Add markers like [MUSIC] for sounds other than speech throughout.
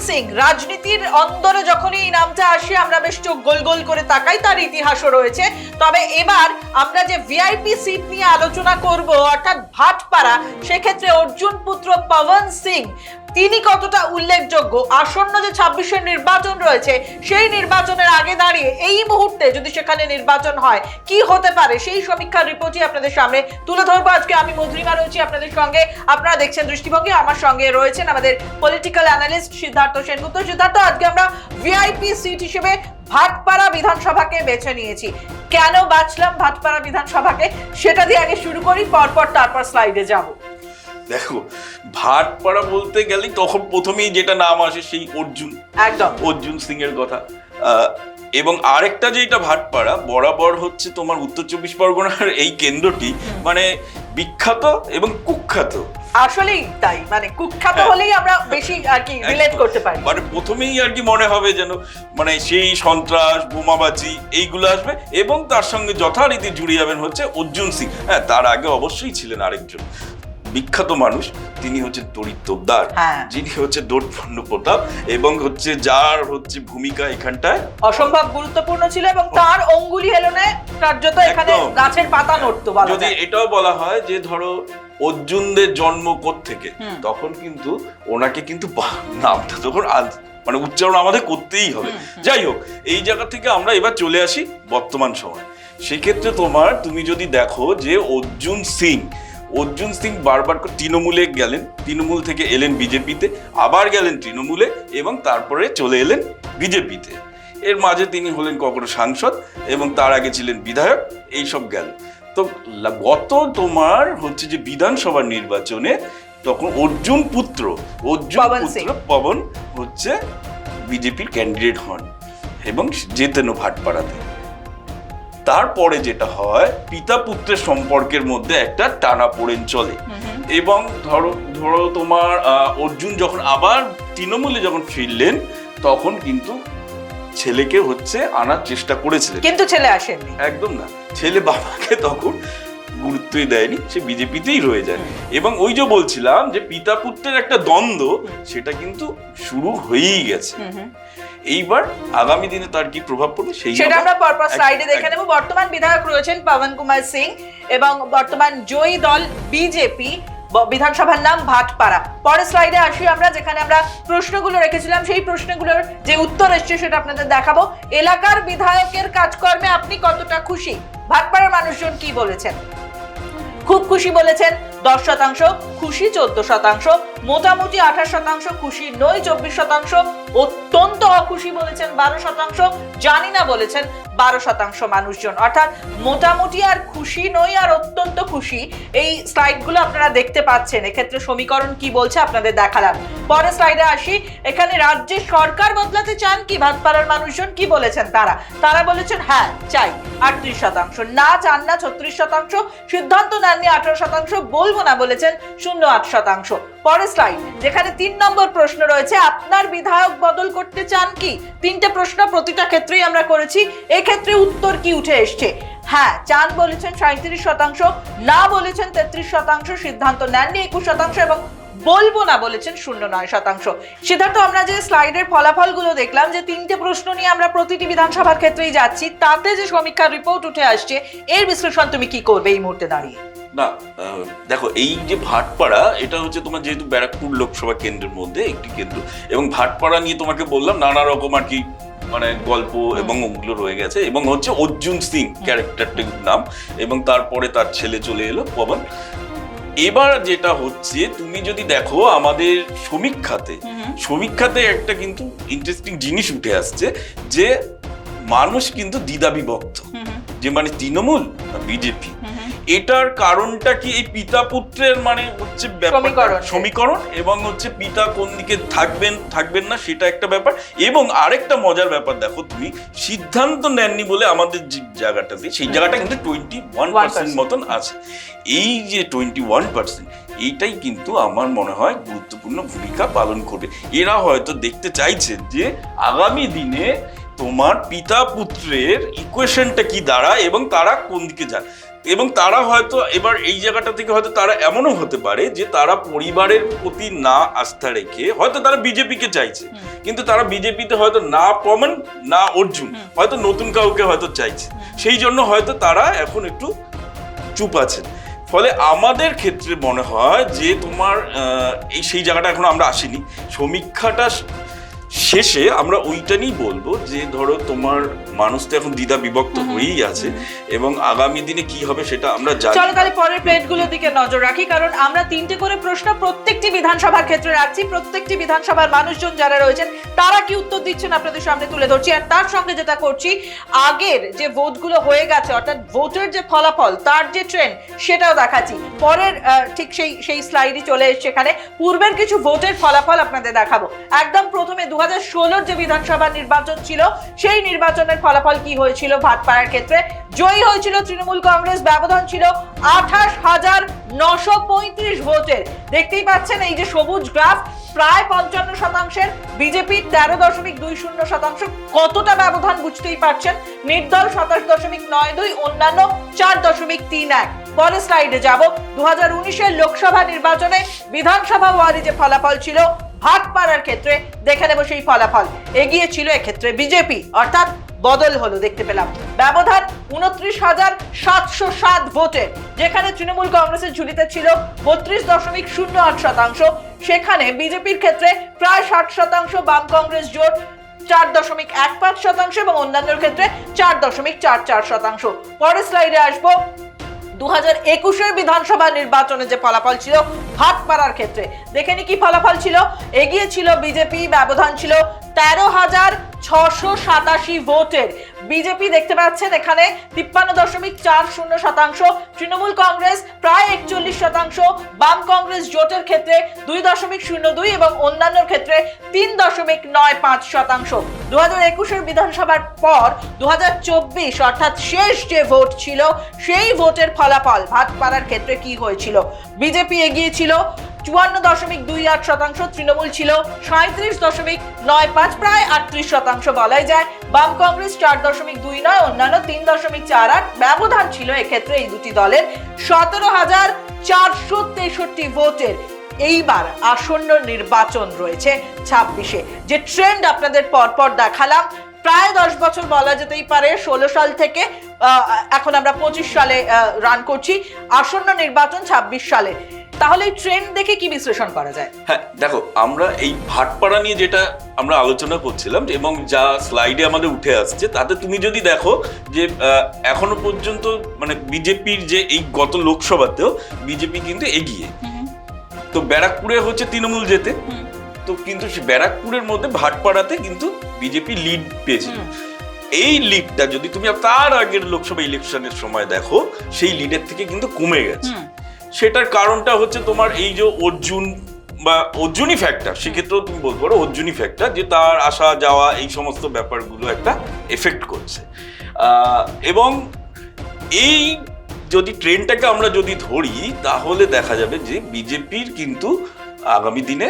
সিং রাজনীতির অন্দরে যখনই এই নামটা আসে, আমরা বেশ চোখ গোল গোল করে তাকাই, তার ইতিহাসও রয়েছে। তবে এবার আমরা যে ভিআইপি সিট নিয়ে আলোচনা করব, অর্থাৎ ভাটপাড়া, সেক্ষেত্রে অর্জুন পুত্র পবন সিং, তিনি কতটা উল্লেখযোগ্য? আসন্ন যে ছাব্বিশের নির্বাচন রয়েছে, সেই নির্বাচনের আগে দাঁড়িয়ে এই মুহূর্তে যদি সেখানে নির্বাচন হয়, কি হতে পারে? সেই সমীক্ষার রিপোর্টই আপনাদের সামনে তুলে ধরবো। আজকে আমি মধুরিমা রয়েছি আপনাদের সঙ্গে। আপনারা দেখছেন দৃষ্টিভঙ্গি, আমার সঙ্গে রয়েছেন আমাদের পলিটিক্যাল অ্যানালিস্ট সিদ্ধার্থ সেনগুপ্ত। সিদ্ধার্থ আজকে আমরা ভিআইপি সিট হিসেবে ভাটপাড়া বিধানসভাকে বেছে নিয়েছি। কেন বাঁচলাম ভাটপাড়া বিধানসভাকে? সেটা দিয়ে আগে শুরু করি পরপর তারপর স্লাইডে যাব। দেখো ভাটপাড়া বলতে গেলেই তখন প্রথমেই যেটা নাম আসে সেই অর্জুন। একদম। অর্জুন সিং এর কথা। আহ, এবং আরেকটা যেটা ভাটপাড়া বরাবর হচ্ছে তোমার উত্তর চব্বিশ পরগনার এই কেন্দ্রটি মানে বিখ্যাত এবং কুখ্যাত। আসলেই তাই মানে কুখ্যাত হ্যাঁ। হলেই আমরা বেশি আর কি রিলেট করতে পারি। মানে প্রথমেই আর কি মনে হবে যেন মানে সেই সন্ত্রাস বোমাবাজি এইগুলো আসবে এবং তার সঙ্গে যথারীতি জুড়ে যাবেন হচ্ছে অর্জুন সিং। হ্যাঁ তার আগে অবশ্যই ছিলেন আরেকজন। বিখ্যাত মানুষ তিনি হচ্ছে তোপদার হ্যাঁ। যিনি হচ্ছে দৌড়ফণ্ড প্রতাপ এবং হচ্ছে যার হচ্ছে ভূমিকা এখানটায়। অসম্ভব গুরুত্বপূর্ণ ছিল এবং তার অঙ্গুলি হেলনে কার্যত এখানে গাছের পাতা নড়তো যদি এটাও বলা হয় যে ধরো অর্জুনদের জন্ম থেকে তখন কিন্তু ওনাকে কিন্তু নামটা তখন মানে উচ্চারণ আমাদের করতেই হবে। যাই হোক এই জায়গা থেকে আমরা এবার চলে আসি বর্তমান সময়। সেক্ষেত্রে তোমার তুমি যদি দেখো যে অর্জুন সিং অর্জুন সিং বারবার করে তৃণমূলে গেলেন তৃণমূল থেকে এলেন বিজেপিতে আবার গেলেন তৃণমূলে এবং তারপরে চলে এলেন বিজেপিতে। এর মাঝে তিনি হলেন কখনো সাংসদ এবং তার আগে ছিলেন বিধায়ক এইসব গেল। তো গত তোমার হচ্ছে যে বিধানসভা নির্বাচনে তখন অর্জুন পুত্র অর্জুন পবন পুত্র পবন হচ্ছে বিজেপির ক্যান্ডিডেট হন এবং জেতেনও ভাটপাড়াতে। তারপরে যেটা হয় পিতা পুত্রের সম্পর্কের মধ্যে একটা টানা পড়েন চলে। এবং ধরো ধরো তোমার অর্জুন যখন আবার তৃণমূলে যখন ফিরলেন তখন কিন্তু ছেলেকে হচ্ছে আনার চেষ্টা করেছিলেন। কিন্তু ছেলে আসেনি একদম না। ছেলে বাবাকে তখন গুরুত্বই দেয়নি সে বিজেপিতেই রয়ে যায়। এবং ওই যে বলছিলাম যে পিতা পুত্রের একটা দ্বন্দ্ব সেটা কিন্তু শুরু হয়েই গেছে। এইবার আগামী দিনে তার কি প্রভাব পড়বে সেই সেটা আমরা পরপর স্লাইডে দেখে নেব। বর্তমান বিধায়ক রয়েছেন পবন কুমার সিং এবং বর্তমান জয়ী দল বিজেপি বিধানসভার নাম ভাটপাড়া। পরের স্লাইডে আসি আমরা যেখানে আমরা প্রশ্নগুলো রেখেছিলাম। সেই প্রশ্নগুলোর যে উত্তর এসছে সেটা আপনাদের দেখাবো। এলাকার বিধায়কের কাজকর্মে আপনি কতটা খুশি? ভাটপাড়ার মানুষজন কি বলেছেন? খুব খুশি বলেছেন। দশ শতাংশ খুশি চোদ্দ শতাংশ। মোটামুটি আঠাশ শতাংশ, খুশি নয় চব্বিশ শতাংশ, অত্যন্ত অখুশি বলেছেন বারো শতাংশ, জানি না বলেছেন বারো শতাংশ মানুষজন। অর্থাৎ মোটামুটি আর খুশি নই আর অত্যন্ত খুশি, এই স্লাইডগুলো আপনারা দেখতে পাচ্ছেন। এক্ষেত্রে সমীকরণ কি বলছে আপনাদের দেখালাম। পরের স্লাইডে আসি। এখানে রাজ্যের সরকার বদলাতে চান কি ভাতপাড়ার মানুষজন? কি বলেছেন তারা? তারা বলেছেন হ্যাঁ চাই, আটত্রিশ শতাংশ। না চান না ছত্রিশ শতাংশ, সিদ্ধান্ত নেননি আঠারো শতাংশ, বলব না বলেছেন শূন্য আট শতাংশ। পরের স্লাইড যেখানে তিন নম্বর প্রশ্ন রয়েছে, আপনার বিধায়ক বদল করতে চান কি? তিনটে প্রশ্ন প্রতিটা ক্ষেত্রেই আমরা করেছি, এক্ষেত্রে উত্তর কি উঠে এসছে? হ্যাঁ চান বলেছেন সাঁত্রিশ শতাংশ, না বলেছেন তেত্রিশ শতাংশ, সিদ্ধান্ত নেননি একুশ শতাংশ এবং বলব না বলেছেন শূন্য নয় শতাংশ। সিদ্ধার্থ, আমরা যে স্লাইডের ফলাফলগুলো দেখলাম, যে তিনটে প্রশ্ন নিয়ে আমরা প্রতিটি বিধানসভার ক্ষেত্রেই যাচ্ছি, তাতে যে সমীক্ষার রিপোর্ট উঠে আসছে, এর বিশ্লেষণ তুমি কি করবে এই মুহূর্তে দাঁড়িয়ে? না দেখো এই যে ভাটপাড়া এটা হচ্ছে তোমার যেহেতু ব্যারাকপুর লোকসভা কেন্দ্রের মধ্যে একটি কেন্দ্র। এবং ভাটপাড়া নিয়ে তোমাকে বললাম নানা রকম আর কি মানে গল্প এবং ওগুলো রয়ে গেছে। এবং হচ্ছে অর্জুন সিং ক্যারেক্টারটির নাম। এবং তারপরে তার ছেলে চলে এলো পবন। এবার যেটা হচ্ছে তুমি যদি দেখো আমাদের সমীক্ষাতে সমীক্ষাতে একটা কিন্তু ইন্টারেস্টিং জিনিস উঠে আসছে যে মানুষ কিন্তু দ্বিধা বিভক্ত যে মানে তৃণমূল না বিজেপি। এটার কারণটা কি? এই পিতা পুত্রের মানে হচ্ছে। সমীকরণ। এবং হচ্ছে পিতা কোন দিকে থাকবেন থাকবেন না সেটা একটা ব্যাপার। এবং আরেকটা মজার ব্যাপার দেখো তুমি সিদ্ধান্ত নেননি বলে আমাদের যে জায়গাটাতে সেই জায়গাটা কিন্তু টোয়েন্টি ওয়ান পার্সেন্ট মতন আছে। এই যে টোয়েন্টি ওয়ান পার্সেন্ট এইটাই কিন্তু আমার মনে হয় গুরুত্বপূর্ণ ভূমিকা পালন করবে। এরা হয়তো দেখতে চাইছে যে আগামী দিনে তোমার পিতা পুত্রের ইকুয়েশনটা কি দাঁড়ায় এবং তারা কোন দিকে যায়। এবং তারা হয়তো এবার এই জায়গাটা থেকে হয়তো তারা এমনও হতে পারে যে তারা পরিবারের প্রতি না আস্থা রেখে হয়তো তারা বিজেপিকে চাইছে। কিন্তু তারা বিজেপিতে হয়তো না পমন না অর্জুন। হয়তো নতুন কাউকে হয়তো চাইছে। সেই জন্য হয়তো তারা এখন একটু চুপ আছেন। ফলে আমাদের ক্ষেত্রে মনে হয় যে তোমার আহ, এই সেই জায়গাটা এখন আমরা আসিনি। সমীক্ষাটা শেষে আমরা ওইটা নিয়েই বলব যে ধরো তোমার মানুষ তো এখন দ্বিধা বিভক্ত হয়েই আছে এবং আগামী দিনে কি হবে সেটা আমরা জানি চলো তাহলে পরের প্লেটগুলোর দিকে নজর রাখি কারণ আমরা তিনটে করে প্রশ্ন প্রত্যেকটি বিধানসভার ক্ষেত্রে রাখছি। প্রত্যেকটি বিধানসভার মানুষজন যারা রয়েছেন তারা কি উত্তর দিচ্ছেন আপনাদের সামনে তুলে ধরছি। আর তার সঙ্গে যেটা করছি আগের যে ভোটগুলো হয়ে গেছে অর্থাৎ ভোটের যে ফলাফল তার যে ট্রেন্ড সেটাও দেখাচ্ছি। পরের ঠিক সেই সেই স্লাইডই চলে এসছে এখানে। পূর্বের কিছু ভোটের ফলাফল আপনাদের দেখাবো। একদম প্রথমে দু হাজার ষোলোর যে বিধানসভা নির্বাচন ছিল, সেই নির্বাচনের ফলাফল কি হয়েছিল ভাটপাড়ার ক্ষেত্রে? জয়ী হয়েছিল তৃণমূল কংগ্রেস, ব্যবধান ছিল আঠাশ হাজার নশো পঁয়ত্রিশ ভোটের। দেখতেই পাচ্ছেন এই যে সবুজ গ্রাফ, প্রায় পঞ্চান্ন শতাংশের বিজেপি তেরো দশমিক দুই শূন্য শতাংশ। কতটা ব্যবধান বুঝতেই পারছেন? নির্দল সাতাশ দশমিক নয় দুই, অন্যান্য চার দশমিক তিন এক। পরের স্লাইডে যাব। দু হাজার উনিশের লোকসভা নির্বাচনে বিধানসভা ওয়ারি যে ফলাফল ছিল ভাটপাড়ার ক্ষেত্রে দেখে নেব সেই ফলাফল। এগিয়ে ছিল এক্ষেত্রে বিজেপি, অর্থাৎ বদল হলো দেখতে পেলাম। ব্যবধান উনত্রিশ হাজার সাতশো সাত ভোটে, যেখানে তৃণমূল কংগ্রেসের ঝুলিতে ছিল বত্রিশ দশমিক শূন্য আট শতাংশ। সেখানে বিজেপির ক্ষেত্রে প্রায় ষাট শতাংশ, বাম কংগ্রেস জোট চার দশমিক এক পাঁচ শতাংশ এবং অন্যান্যের ক্ষেত্রে চার দশমিক চার চার শতাংশ। পরের স্লাইডে আসব। দু হাজার একুশের বিধানসভা নির্বাচনে যে ফলাফল ছিল, ভাটপাড়ার ক্ষেত্রে। দেখে নি কি ফলাফল ছিল? এগিয়ে ছিল বিজেপি, ব্যবধান ছিল তেরো হাজার ছশো সাতাশি ভোটের। বিজেপি দেখতে পাচ্ছেন এখানে তিপ্পান্ন দশমিক চার শূন্য শতাংশ, তৃণমূল কংগ্রেস প্রায় শতাংশ বাম কংগ্রেস জোটের ক্ষেত্রে দুই দশমিক শূন্য দুই এবং অন্যান্য ক্ষেত্রে তিন দশমিক নয় পাঁচ শতাংশ। দু হাজার একুশের বিধানসভার পর দু হাজার চব্বিশ অর্থাৎ শেষ যে ভোট ছিল, সেই ভোটের ফলাফল ভাটপাড়ার ক্ষেত্রে কি হয়েছিল? বিজেপি এগিয়েছিল চুয়ান্ন দশমিক দুই আট শতাংশ, তৃণমূল ছিল সাঁত্রিশ দশমিক নয় পাঁচ, প্রায় আটত্রিশ শতাংশ বলাই যায়। বাম কংগ্রেস চার দশমিক দুই নয়, অন্যান্য তিন দশমিক চার আট ব্যবধান ছিল এক্ষেত্রে এই দুটি দলের। সতেরো হাজার চারশো তেষট্টি ভোটের এইবার আসন্ন নির্বাচন রয়েছে ছাব্বিশে। যে ট্রেন্ড আপনাদের পরপর দেখালাম, প্রায় দশ বছর বলা যেতেই পারে, ষোলো সাল থেকে এখন আমরা পঁচিশ সালে রান করছি। আসন্ন নির্বাচন ছাব্বিশ সালে। তাহলে এই ট্রেন্ড দেখে কি বিশ্লেষণ করা যায়? হ্যাঁ দেখো আমরা এই ভাটপাড়া নিয়ে যেটা আমরা আলোচনা করছিলাম এবং যা স্লাইডে আমাদের উঠে আসছে তাতে তুমি যদি দেখো যে এখনও পর্যন্ত মানে বিজেপির যে এই গত লোকসভাতেও বিজেপি কিন্তু এগিয়ে। তো ব্যারাকপুরে হচ্ছে তৃণমূল যেতে তো কিন্তু সে ব্যারাকপুরের মধ্যে ভাটপাড়াতে কিন্তু বিজেপি লিড পেয়েছিল এই লিডটা যদি তুমি তার আগের লোকসভা ইলেকশনের সময় দেখো সেই লিডের থেকে কিন্তু কমে গেছে। সেটার কারণটা হচ্ছে তোমার এই যে অর্জুন বা অর্জুনই ফ্যাক্টর সেক্ষেত্রেও তুমি বলতে পারো অর্জুনই ফ্যাক্টর যে তার আসা যাওয়া এই সমস্ত ব্যাপারগুলো একটা এফেক্ট করছে। এবং এই যদি ট্রেনটাকে আমরা যদি ধরি তাহলে দেখা যাবে যে বিজেপির কিন্তু আগামী দিনে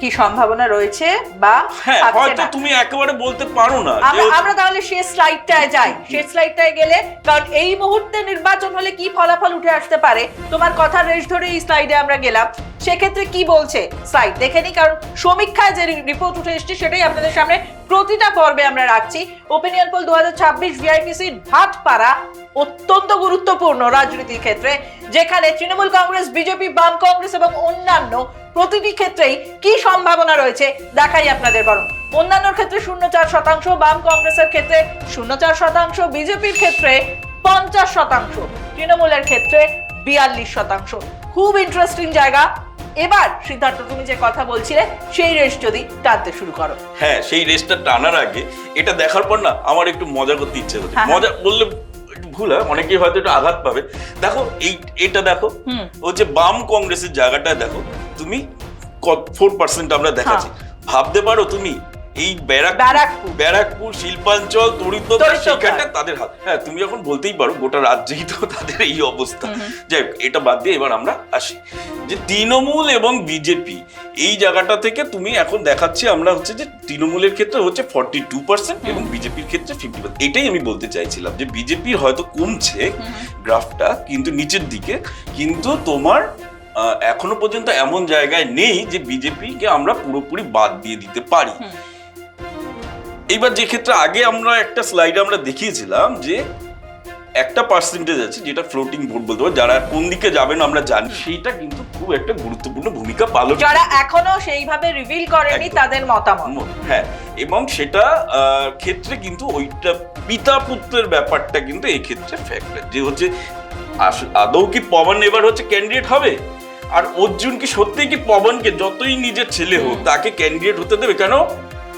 কি সম্ভাবনা রয়েছে বা হ্যাঁ হয়তো তুমি একেবারে বলতে পারো না আমরা তাহলে শেষ স্লাইডটায় যাই। শেষ স্লাইডটায় গেলে কারণ এই মুহূর্তে নির্বাচন হলে কি ফলাফল উঠে আসতে পারে? তোমার কথার রেশ ধরে এই স্লাইডে আমরা গেলাম। সেক্ষেত্রে কি বলছে? স্লাইড দেখে নি কারণ সমীক্ষায় যে রিপোর্ট উঠে এসছে সেটাই আপনাদের সামনে প্রতিটা পর্বে আমরা রাখছি। ওপিনিয়ন পোল দু হাজার ছাব্বিশ ভিআইপিসি ভাটপাড়া অত্যন্ত গুরুত্বপূর্ণ রাজনীতির ক্ষেত্রে যেখানে তৃণমূল কংগ্রেস বিজেপি বাম কংগ্রেস এবং অন্যান্য প্রতিটি ক্ষেত্রেই কি সম্ভাবনা রয়েছে দেখাই আপনাদের বরং। অন্যান্য ক্ষেত্রে শূন্য চার শতাংশ বাম কংগ্রেসের ক্ষেত্রে শূন্য চার শতাংশ বিজেপির ক্ষেত্রে পঞ্চাশ শতাংশ তৃণমূলের ক্ষেত্রে বিয়াল্লিশ শতাংশ। খুব ইন্টারেস্টিং জায়গা। এবার সিদ্ধার্থ তুমি যে কথা বলছিলে সেই রেস যদি টানতে শুরু করো। হ্যাঁ সেই রেসটা টানার আগে এটা দেখার পর না আমার একটু মজা করতে ইচ্ছে হচ্ছে হ্যাঁ, মজা বললে ভুল হয় অনেকেই হয়তো একটু আঘাত পাবে। দেখো এই এটা দেখো। ও যে বাম কংগ্রেসের জায়গাটা দেখো তুমি ফোর পার্সেন্ট আমরা দেখাচ্ছি। হ্যাঁ। ভাবতে পারো তুমি এই ব্যারাকপুর। ব্যারাকপুর। শিল্পাঞ্চল তরিতদার। সেখানটা তাদের হাত হ্যাঁ তুমি এখন বলতেই পারো গোটা রাজ্যেই তো [LAUGHS] তাদের এই অবস্থা। যাই এটা বাদ দিয়ে এবার আমরা আসি। যে তৃণমূল এবং বিজেপি এই জায়গাটা থেকে তুমি এখন দেখাচ্ছি আমরা হচ্ছে যে তৃণমূলের ক্ষেত্রে হচ্ছে ফর্টি টু পার্সেন্ট এবং বিজেপির ক্ষেত্রে ফিফটি পার্সেন্ট এটাই আমি বলতে চাইছিলাম যে বিজেপির হয়তো কমছে গ্রাফটা কিন্তু নিচের দিকে কিন্তু তোমার এখনও পর্যন্ত এমন জায়গায় নেই যে বিজেপিকে আমরা পুরোপুরি বাদ দিয়ে দিতে পারি। এইবার যে ক্ষেত্রে আগে আমরা একটা স্লাইডে আমরা দেখিয়েছিলাম যে একটা পার্সেন্টেজ আছে যেটা ফ্লোটিং ভোট বলতে পারো যারা কোন দিকে যাবেন আমরা জানি সেইটা কিন্তু খুব একটা গুরুত্বপূর্ণ ভূমিকা পালন যারা এখনও সেইভাবে রিভিল করেনি তাদের মতামত। হ্যাঁ এবং সেটা ক্ষেত্রে কিন্তু ওইটা পিতা পুত্রের ব্যাপারটা কিন্তু এই ক্ষেত্রে ফ্যাক্টর যে হচ্ছে আদৌ কি পবন এবার হচ্ছে ক্যান্ডিডেট হবে? আর অর্জুন কি সত্যি কি পবনকে যতই নিজের ছেলে হোক তাকে ক্যান্ডিডেট হতে দেবে? কেন?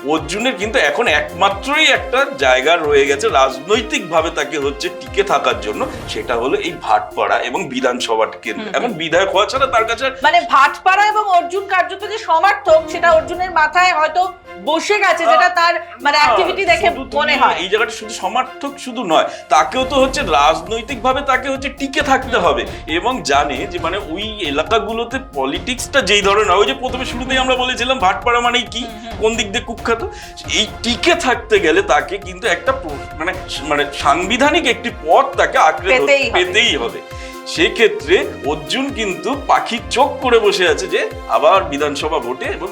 অর্জুনের কিন্তু এখন একমাত্রই একটা জায়গা রয়ে গেছে রাজনৈতিকভাবে তাকে হচ্ছে টিকে থাকার জন্য। সেটা হলো এই ভাটপাড়া এবং বিধানসভা কেন্দ্র। এখন বিধায়ক হওয়া ছাড়া তার কাছে মানে ভাটপাড়া এবং অর্জুন কার্যত যে সমর্থক সেটা অর্জুনের মাথায় হয়তো বসে গেছে যেটা তার মানে অ্যাক্টিভিটি দেখে মনে হয়। এই জায়গাটা শুধু সমর্থক শুধু নয় তাকেও তো হচ্ছে রাজনৈতিক ভাবে তাকে হচ্ছে টিকে থাকতে হবে এবং জানে যে মানে ওই এলাকাগুলোতে পলিটিক্সটা যেই ধরনের হয়, ওই যে প্রথমে শুরুতেই আমরা বলেছিলাম ভাটপাড়া মানেই কি কোন দিক দিয়ে কুখ্যাত এই টিকে থাকতে গেলে তাকে কিন্তু একটা মানে মানে সাংবিধানিক একটি পথ তাকে আঁকড়ে পেতেই হবে। পেতেই হবে। সেক্ষেত্রে অর্জুন কিন্তু পাখির চোখ করে বসে আছে যে আবার বিধানসভা ভোটে এবং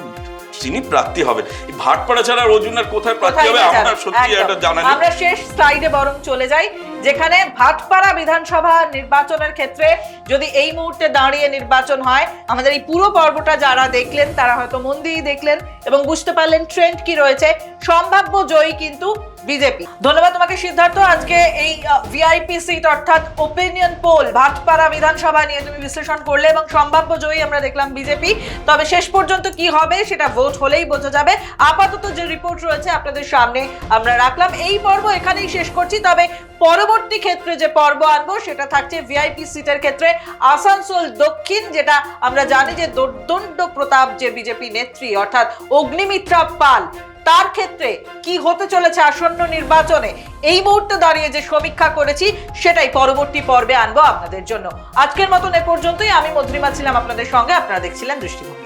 তিনি প্রার্থী হবে। ভাটপাড়া ছাড়া অর্জুন আর কোথায় প্রার্থী হবে? আমরা সত্যি। এটা জানা নেই। আমরা শেষ স্লাইডে বরং চলে যাই যেখানে ভাটপাড়া বিধানসভা নির্বাচনের ক্ষেত্রে যদি এই মুহূর্তে দাঁড়িয়ে নির্বাচন হয় আমাদের এই পুরো পর্বটা যারা দেখলেন তারা হয়তো মন দিয়েই দেখলেন এবং বুঝতে পারলেন ট্রেন্ড কি রয়েছে। সম্ভাব্য জয়ী কিন্তু বিজেপি। ধন্যবাদ তোমাকে সিদ্ধার্থ। আজকে এই ভিআইপি সিট অর্থাৎ ওপিনিয়ন পোল ভাটপাড়া বিধানসভা নিয়ে তুমি বিশ্লেষণ করলে এবং সম্ভাব্য জয়ী আমরা দেখলাম বিজেপি। তবে শেষ পর্যন্ত কি হবে সেটা ভোট হলেই বোঝা যাবে। আপাতত যে রিপোর্ট রয়েছে আপনাদের সামনে আমরা রাখলাম। এই পর্ব এখানেই শেষ করছি। তবে পরবর্তী ক্ষেত্রে যে পর্ব আনব সেটা থাকছে ভিআইপি সিটের ক্ষেত্রে আসানসোল দক্ষিণ, যেটা আমরা জানি যে দোর্দণ্ড প্রতাপ যে বিজেপি নেত্রী, অর্থাৎ অগ্নিমিত্রা পাল। তার ক্ষেত্রে কি হতে চলেছে আসন্ন নির্বাচনে? এই মুহূর্তে দাঁড়িয়ে যে সমীক্ষা করেছি, সেটাই পরবর্তী পর্বে আনব আপনাদের জন্য। আজকের মতন এ পর্যন্তই। আমি মধুরিমা ছিলাম আপনাদের সঙ্গে। আপনারা দেখছিলেন দৃষ্টিভঙ্গি।